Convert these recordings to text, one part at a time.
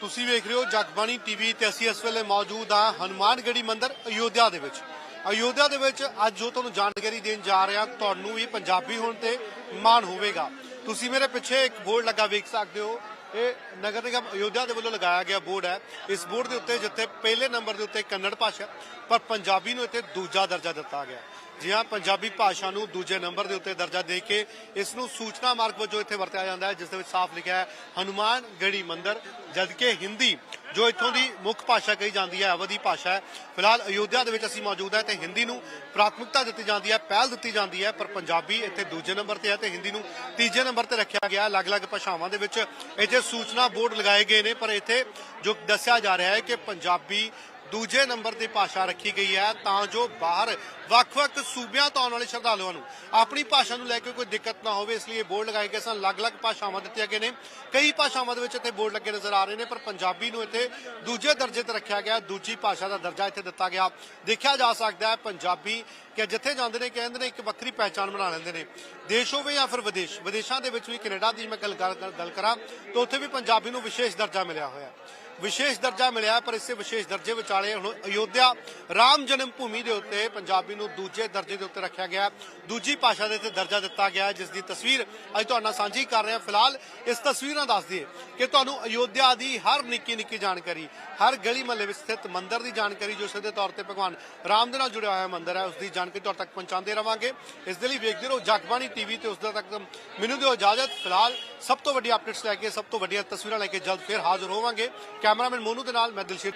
ਤੁਸੀਂ ਵੇਖ ਰਹੇ ਹੋ ਜਗਬਾਣੀ ਟੀਵੀ ਤੇ ਅਸੀਂ ਇਸ ਵੇਲੇ ਮੌਜੂਦ ਹਾਂ ਹਨੂਮਾਨਗੜੀ ਮੰਦਿਰ ਅਯੋਧਿਆ ਦੇ ਵਿੱਚ। ਅਯੋਧਿਆ ਦੇ ਵਿੱਚ ਅੱਜ ਜੋ ਤੁਹਾਨੂੰ ਜਾਣਕਾਰੀ ਦੇਣ ਜਾ ਰਿਹਾ, ਤੁਹਾਨੂੰ ਵੀ ਪੰਜਾਬੀ ਹੋਣ ਤੇ ਮਾਣ ਹੋਵੇਗਾ। ਤੁਸੀਂ ਮੇਰੇ ਪਿੱਛੇ ਇੱਕ ਬੋਰਡ ਲੱਗਾ ਵੇਖ ਸਕਦੇ ਹੋ। ਇਹ ਨਗਰ ਨਿਗਮ ਅਯੋਧਿਆ ਦੇ ਵੱਲੋਂ ਲਗਾਇਆ ਗਿਆ ਬੋਰਡ ਹੈ। ਇਸ ਬੋਰਡ ਦੇ ਉੱਤੇ ਜਿੱਥੇ ਪਹਿਲੇ ਨੰਬਰ ਦੇ ਉੱਤੇ ਕੰਨੜ ਭਾਸ਼ਾ, ਪਰ ਪੰਜਾਬੀ ਨੂੰ ਇੱਥੇ ਦੂਜਾ ਦਰਜਾ ਦਿੱਤਾ ਗਿਆ। ਜੀ ਹਾਂ ਪੰਜਾਬੀ ਭਾਸ਼ਾ ਨੂੰ ਦੂਜੇ ਨੰਬਰ ਦੇ ਉੱਤੇ ਦਰਜਾ ਦੇ ਕੇ ਇਸ ਨੂੰ ਸੂਚਨਾ ਮਾਰਗ ਵਜੋਂ ਇੱਥੇ ਵਰਤਿਆ ਜਾਂਦਾ ਹੈ, ਜਿਸ ਦੇ ਵਿੱਚ ਸਾਫ਼ ਲਿਖਿਆ ਹੈ, ਹਨੂਮਾਨ ਗੜੀ ਮੰਦਿਰ, ਜਦਕਿ ਹਿੰਦੀ ਜੋ ਇੱਥੋਂ ਦੀ ਮੁੱਖ ਭਾਸ਼ਾ ਕਹੀ ਜਾਂਦੀ ਹੈ, ਅਵਧੀ ਭਾਸ਼ਾ ਹੈ। ਫਿਲਹਾਲ ਅਯੋਧਿਆ ਦੇ ਵਿੱਚ ਅਸੀਂ ਮੌਜੂਦ ਹੈ ਤੇ ਹਿੰਦੀ ਨੂੰ ਪ੍ਰਾਥਮਿਕਤਾ ਦਿੱਤੀ ਜਾਂਦੀ ਹੈ, ਪਹਿਲ ਦਿੱਤੀ ਜਾਂਦੀ ਹੈ, ਪਰ ਪੰਜਾਬੀ ਇੱਥੇ ਦੂਜੇ ਨੰਬਰ ਤੇ ਹੈ ਤੇ ਹਿੰਦੀ ਨੂੰ ਤੀਜੇ ਨੰਬਰ ਤੇ ਰੱਖਿਆ ਗਿਆ। ਅਲੱਗ-ਅਲੱਗ ਭਾਸ਼ਾਵਾਂ ਦੇ ਵਿੱਚ ਇੱਥੇ ਸੂਚਨਾ ਬੋਰਡ ਲਗਾਏ ਗਏ ਨੇ, ਪਰ ਇੱਥੇ ਜੋ ਦੱਸਿਆ ਜਾ ਰਿਹਾ ਹੈ ਕਿ ਪੰਜਾਬੀ ਦੂਜੇ ਨੰਬਰ ਦੀ ਭਾਸ਼ਾ ਰੱਖੀ ਗਈ ਹੈ, ਤਾਂ ਜੋ ਬਾਹਰ ਵੱਖ-ਵੱਖ ਸੂਬਿਆਂ ਤੋਂ ਆਉਣ ਵਾਲੇ ਸ਼ਰਧਾਲੂਆਂ ਨੂੰ ਆਪਣੀ ਭਾਸ਼ਾ ਨੂੰ ਲੈ ਕੇ ਕੋਈ ਦਿੱਕਤ ਨਾ ਹੋਵੇ, ਇਸ ਲਈ ਇਹ ਬੋਰਡ ਲਗਾਏ ਗਏ ਸਨ। ਅਲੱਗ-ਅਲੱਗ ਭਾਸ਼ਾਵਾਂ ਦਿੱਤੀਆਂ ਗਏ ਨੇ। ਕਈ ਭਾਸ਼ਾਵਾਂ ਦੇ ਵਿੱਚ ਇੱਥੇ ਬੋਰਡ ਲੱਗੇ ਨਜ਼ਰ ਆ ਰਹੇ ਨੇ, ਪਰ ਪੰਜਾਬੀ ਨੂੰ ਇੱਥੇ ਦੂਜੇ ਦਰਜੇ ਤੇ ਰੱਖਿਆ ਗਿਆ। ਦੂਜੀ ਭਾਸ਼ਾ ਦਾ ਦਰਜਾ ਇੱਥੇ ਦਿੱਤਾ ਗਿਆ। ਦੇਖਿਆ ਜਾ ਸਕਦਾ ਹੈ, ਪੰਜਾਬੀ ਕਿ ਜਿੱਥੇ ਜਾਂਦੇ ਨੇ, ਕਹਿੰਦੇ ਨੇ ਇੱਕ ਵੱਖਰੀ ਪਹਿਚਾਣ ਬਣਾ ਲੈਂਦੇ ਨੇ। ਦੇਸ਼ ਹੋਵੇ ਜਾਂ ਫਿਰ ਵਿਦੇਸ਼? ਵਿਦੇਸ਼ਾਂ ਦੇ ਵਿੱਚ ਵੀ ਕੈਨੇਡਾ ਦੀ ਮੈਂ ਗੱਲ ਕਰਾਂ, ਤਾਂ ਉੱਥੇ ਵੀ ਪੰਜਾਬੀ ਨੂੰ ਵਿਸ਼ੇਸ਼ ਦਰਜਾ ਮਿਲਿਆ ਹੋਇਆ। ਵਿਸ਼ੇਸ਼ ਦਰਜਾ ਮਿਲਿਆ, ਪਰ ਇਸੇ ਵਿਸ਼ੇਸ਼ ਦਰਜੇ ਵਿਚਾਲੇ ਹੁਣ ਅਯੋਧਿਆ ਰਾਮ ਜਨਮ ਭੂਮੀ ਦੇ ਉੱਤੇ ਪੰਜਾਬੀ ਨੂੰ ਦੂਜੇ ਦਰਜੇ ਦੇ ਉੱਤੇ ਰੱਖਿਆ ਗਿਆ। ਦੂਜੀ ਭਾਸ਼ਾ ਦੇ ਉੱਤੇ ਦਰਜਾ ਦਿੱਤਾ ਗਿਆ, ਜਿਸ ਦੀ ਤਸਵੀਰ ਅੱਜ ਤੁਹਾਡੇ ਨਾਲ ਸਾਂਝੀ ਕਰ ਰਹੇ। ਹਾਂ ਫਿਲਹਾਲ ਇਸ ਤਸਵੀਰ ਨਾਲ ਦੱਸ ਦਈਏ ਕਿ ਤੁਹਾਨੂੰ ਅਯੋਧਿਆ ਦੀ ਹਰ ਨਿੱਕੀ ਨਿੱਕੀ ਜਾਣਕਾਰੀ, ਹਰ ਗਲੀ ਮਹੱਲੇ ਵਿੱਚ ਸਥਿਤ ਮੰਦਿਰ ਦੀ ਜਾਣਕਾਰੀ, ਜੋ ਸਿੱਧੇ ਤੌਰ ਤੇ ਭਗਵਾਨ ਰਾਮ ਦੇ ਨਾਲ ਜੁੜਿਆ ਹੋਇਆ ਮੰਦਿਰ ਹੈ, ਉਸ ਦੀ ਜਾਣਕਾਰੀ ਤੁਹਾਡੇ ਤੱਕ ਪਹੁੰਚਾਉਂਦੇ ਰਵਾਂਗੇ। ਇਸ ਦੇ ਲਈ ਵੇਖਦੇ ਰਹੋ ਜਗਬਾਣੀ ਟੀਵੀ ਤੇ ਉਸ ਦਾ ਤੱਕ ਮੈਨੂੰ ਦਿਓ ਇਜਾਜ਼ਤ। ਫਿਲਹਾਲ ਸਭ ਤੋਂ ਵੱਡੀ ਅਪਡੇਟਸ ਲੈ ਕੇ, ਸਭ ਤੋਂ ਵੱਡੀਆਂ ਤਸਵੀਰਾਂ ਲੈ ਕੇ ਜਲਦ ਫਿਰ ਹਾਜ਼ਰ ਹੋਵਾਂਗੇ। ਕੈਮਰਾਮੈਨ ਮੋਨੂ ਦੇ ਨਾਲ ਮੈਂ ਦਿਲਸ਼ੀਰ।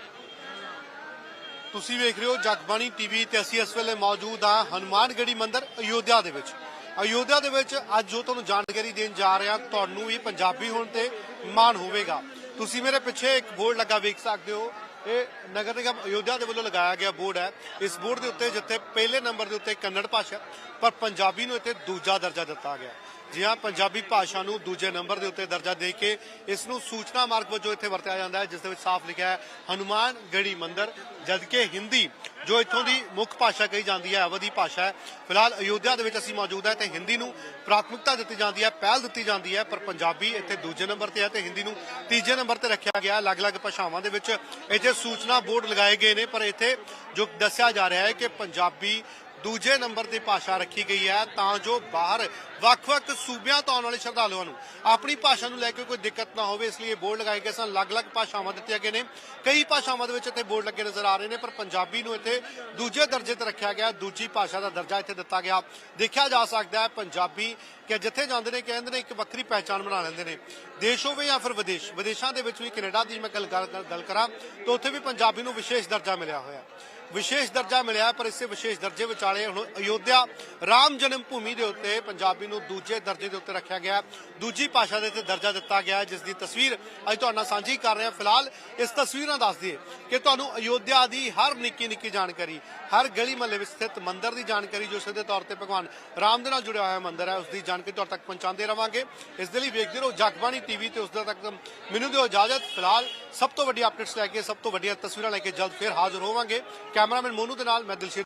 ਤੁਸੀਂ ਵੇਖ ਰਹੇ ਹੋ ਜਗਬਾਣੀ ਟੀਵੀ ਤੇ ਅਸੀਂ ਇਸ ਵੇਲੇ ਮੌਜੂਦ ਹਾਂ ਹਨੂਮਾਨਗੜੀ ਮੰਦਿਰ ਅਯੋਧਿਆ ਦੇ ਵਿੱਚ। ਅਯੋਧਿਆ ਦੇ ਵਿੱਚ ਅੱਜ ਜੋ ਤੁਹਾਨੂੰ ਜਾਣਕਾਰੀ ਦੇਣ ਜਾ ਰਿਹਾ ਤੁਹਾਨੂੰ ਵੀ ਪੰਜਾਬੀ ਹੋਣ ਤੇ ਮਾਣ ਹੋਵੇਗਾ। ਤੁਸੀਂ ਮੇਰੇ ਪਿੱਛੇ ਇੱਕ ਬੋਰਡ ਲੱਗਾ ਵੇਖ ਸਕਦੇ ਹੋ। ਇਹ ਨਗਰ ਨਿਗਮ ਅਯੋਧਿਆ ਦੇ ਵੱਲੋਂ ਲਗਾਇਆ ਗਿਆ ਬੋਰਡ ਹੈ। ਇਸ ਬੋਰਡ ਦੇ ਉੱਤੇ ਜਿੱਥੇ ਪਹਿਲੇ ਨੰਬਰ ਦੇ ਉੱਤੇ ਕੰਨੜ ਭਾਸ਼ਾ ਪਰ ਪੰਜਾਬੀ ਨੂੰ ਇੱਥੇ ਦੂਜਾ ਦਰਜਾ ਦਿੱਤਾ ਗਿਆ ਜੀ ਪੰਜਾਬੀ ਭਾਸ਼ਾ ਨੂੰ ਦੂਜੇ ਨੰਬਰ ਦੇ ਉੱਤੇ ਦਰਜਾ ਦੇ ਕੇ ਇਸ ਨੂੰ ਸੂਚਨਾ ਮਾਰਗ ਵਜੋਂ ਇੱਥੇ ਵਰਤਿਆ ਜਾਂਦਾ ਹੈ, ਜਿਸ ਦੇ ਵਿੱਚ ਸਾਫ਼ ਲਿਖਿਆ ਹੈ, ਹਨੂਮਾਨ ਗੜੀ ਮੰਦਿਰ, ਜਦਕਿ ਹਿੰਦੀ, ਜੋ ਇੱਥੋਂ ਦੀ ਮੁੱਖ ਭਾਸ਼ਾ ਕਹੀ ਜਾਂਦੀ ਹੈ, ਅਵਧੀ ਭਾਸ਼ਾ ਹੈ। ਫਿਲਹਾਲ ਅਯੋਧਿਆ ਦੇ ਵਿੱਚ ਅਸੀਂ ਮੌਜੂਦ ਹੈ, ਤੇ ਹਿੰਦੀ ਨੂੰ ਪ੍ਰਾਥਮਿਕਤਾ ਦਿੱਤੀ ਜਾਂਦੀ ਹੈ, ਪਹਿਲ ਦਿੱਤੀ ਜਾਂਦੀ ਹੈ, ਪਰ ਪੰਜਾਬੀ ਇੱਥੇ ਦੂਜੇ ਨੰਬਰ ਤੇ ਹੈ ਤੇ ਹਿੰਦੀ ਨੂੰ ਤੀਜੇ ਨੰਬਰ ਤੇ ਰੱਖਿਆ ਗਿਆ ਅਲੱਗ-ਅਲੱਗ ਭਾਸ਼ਾਵਾਂ ਦੇ ਵਿੱਚ ਇੱਥੇ ਸੂਚਨਾ ਬੋਰਡ ਲਗਾਏ ਗਏ ਨੇ, ਪਰ ਇੱਥੇ ਜੋ ਦੱਸਿਆ ਜਾ ਰਿਹਾ ਹੈ ਕਿ ਪੰਜਾਬੀ ਦੂਜੇ ਨੰਬਰ ਦੀ ਭਾਸ਼ਾ ਰੱਖੀ ਗਈ ਹੈ, ਤਾਂ ਜੋ ਬਾਹਰ ਵੱਖ-ਵੱਖ ਸੂਬਿਆਂ ਤੋਂ ਆਉਣ ਵਾਲੇ ਸ਼ਰਧਾਲੂਆਂ ਨੂੰ ਆਪਣੀ ਭਾਸ਼ਾ ਨੂੰ ਲੈ ਕੇ ਕੋਈ ਦਿੱਕਤ ਨਾ ਹੋਵੇ, ਇਸ ਲਈ ਇਹ ਬੋਰਡ ਲਗਾਏ ਗਏ ਸਨ। ਅਲੱਗ-ਅਲੱਗ ਭਾਸ਼ਾਵਾਂ ਦਿੱਤੀਆਂ ਗਏ ਨੇ। ਕਈ ਭਾਸ਼ਾਵਾਂ ਦੇ ਵਿੱਚ ਇੱਥੇ ਬੋਰਡ ਲੱਗੇ ਨਜ਼ਰ ਆ ਰਹੇ ਨੇ, ਪਰ ਪੰਜਾਬੀ ਨੂੰ ਇੱਥੇ ਦੂਜੇ ਦਰਜੇ ਤੇ ਰੱਖਿਆ ਗਿਆ। ਦੂਜੀ ਭਾਸ਼ਾ ਦਾ ਦਰਜਾ ਇੱਥੇ ਦਿੱਤਾ ਗਿਆ। ਦੇਖਿਆ ਜਾ ਸਕਦਾ ਹੈ, ਪੰਜਾਬੀ ਕਿ ਜਿੱਥੇ ਜਾਂਦੇ ਨੇ, ਕਹਿੰਦੇ ਨੇ ਇੱਕ ਵੱਖਰੀ ਪਹਿਚਾਣ ਬਣਾ ਲੈਂਦੇ ਨੇ। ਦੇਸ਼ ਹੋਵੇ ਜਾਂ ਫਿਰ ਵਿਦੇਸ਼? ਵਿਦੇਸ਼ਾਂ ਦੇ ਵਿੱਚ ਵੀ ਕੈਨੇਡਾ ਦੀ ਮੈਂ ਗੱਲ ਕਰਾਂ ਤਾਂ ਉੱਥੇ ਵੀ ਪੰਜਾਬੀ ਨੂੰ ਵਿਸ਼ੇਸ਼ ਦਰਜਾ ਮਿਲਿਆ ਹੋਇਆ। ਵਿਸ਼ੇਸ਼ ਦਰਜਾ ਮਿਲਿਆ, ਪਰ ਇਸੇ ਵਿਸ਼ੇਸ਼ ਦਰਜੇ ਵਿਚਾਲੇ ਹੁਣ ਅਯੋਧਿਆ ਰਾਮ ਜਨਮ ਭੂਮੀ ਦੇ ਉੱਤੇ ਪੰਜਾਬੀ ਨੂੰ ਦੂਜੇ ਦਰਜੇ ਦੇ ਉੱਤੇ ਰੱਖਿਆ ਗਿਆ। ਦੂਜੀ ਭਾਸ਼ਾ ਦੇ ਉੱਤੇ ਦਰਜਾ ਦਿੱਤਾ ਗਿਆ, ਜਿਸ ਦੀ ਤਸਵੀਰ ਅੱਜ ਤੁਹਾਡੇ ਨਾਲ ਸਾਂਝੀ ਕਰ ਰਹੇ। ਹਾਂ ਫਿਲਹਾਲ ਇਸ ਤਸਵੀਰ ਨਾਲ ਦੱਸ ਦਈਏ ਕਿ ਤੁਹਾਨੂੰ ਅਯੋਧਿਆ ਦੀ ਹਰ ਨਿੱਕੀ ਨਿੱਕੀ ਜਾਣਕਾਰੀ, ਹਰ ਗਲੀ ਮਹੱਲੇ ਵਿੱਚ ਸਥਿਤ ਮੰਦਿਰ ਦੀ ਜਾਣਕਾਰੀ, ਜੋ ਸਿੱਧੇ ਤੌਰ ਤੇ ਭਗਵਾਨ ਰਾਮ ਦੇ ਨਾਲ ਜੁੜਿਆ ਹੋਇਆ ਮੰਦਿਰ ਹੈ, ਉਸ ਦੀ ਜਾਣਕਾਰੀ ਤੁਹਾਡੇ ਤੱਕ ਪਹੁੰਚਾਉਂਦੇ ਰਵਾਂਗੇ। ਇਸ ਦੇ ਲਈ ਵੇਖਦੇ ਰਹੋ ਜਗਬਾਣੀ ਟੀਵੀ ਤੇ ਉਸ ਦਾ ਤੱਕ ਮੈਨੂੰ ਦਿਓ ਇਜਾਜ਼ਤ। ਫਿਲਹਾਲ ਸਭ ਤੋਂ ਵੱਡੀ ਅਪਡੇਟਸ ਲੈ ਕੇ, ਸਭ ਤੋਂ ਵੱਡੀਆਂ ਤਸਵੀਰਾਂ ਲੈ ਕੇ ਜਲਦ ਫਿਰ ਹਾਜ਼ਰ ਹੋਵਾਂਗੇ। ਕੈਮਰਾਮੈਨ ਮੋਨੂ ਦੇ ਨਾਲ ਮੈਂ ਦਿਲਸ਼ੀਰ